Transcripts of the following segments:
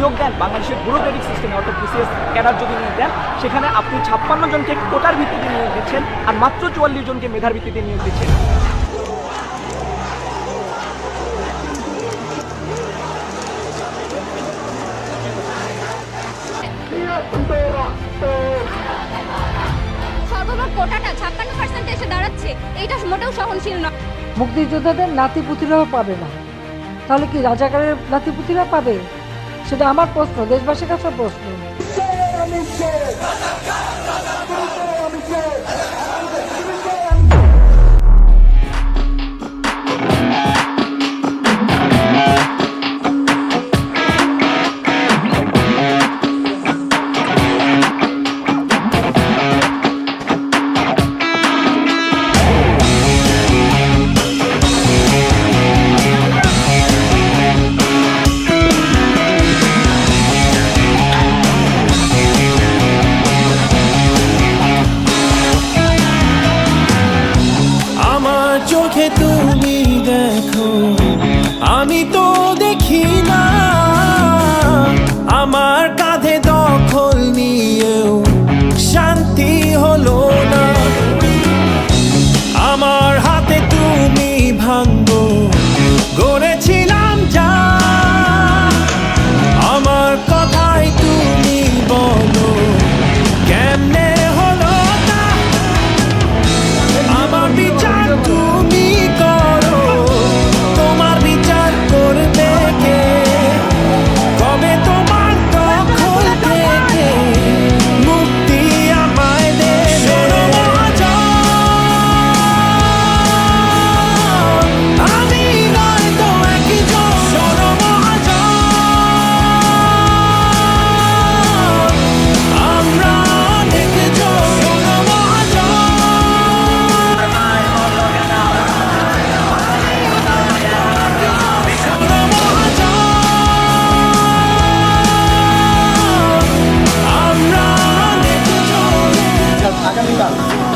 নিয়োগ দেন বাংলাদেশের ব্যুরোক্রেটিক সিস্টেমে অর্থাৎ বিসিএস ক্যাডার যদি নিয়োগ দেন সেখানে আপনি ছাপ্পান্ন জনকে কোটার ভিত্তিতে নিয়োগ দিচ্ছেন আর মাত্র চুয়াল্লিশ জনকে মেধার ভিত্তিতে নিয়োগ দিচ্ছেন। সর্বমোট কোটাটা ছাপ্পান্ন পার্সেন্টে এসে দাঁড়াচ্ছে। এইটা মোটেও সহনশীল নয়। মুক্তিযোদ্ধাদের নাতিপুতিরাও পাবে না। তাহলে কি রাজাকারের নাতিপুতিরা পাবে? সেটা আমার প্রশ্ন দেশবাসীর কাছে প্রশ্ন। আমার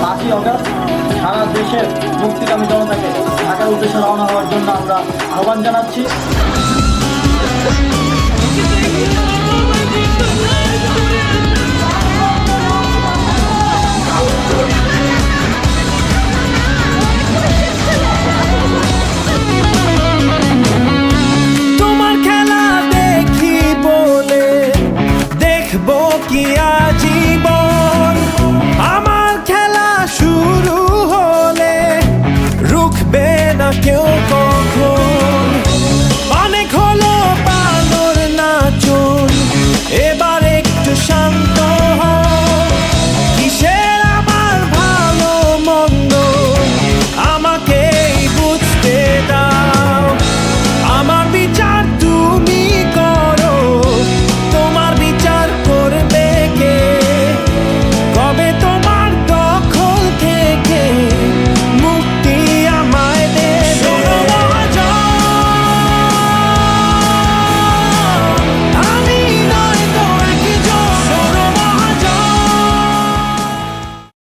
পাঁচই অগস্ট সারা দেশের মুক্তিকামী জনতাকে ঢাকার উদ্দেশ্যে রওনা হওয়ার জন্য আমরা আহ্বান জানাচ্ছি। তোমার you.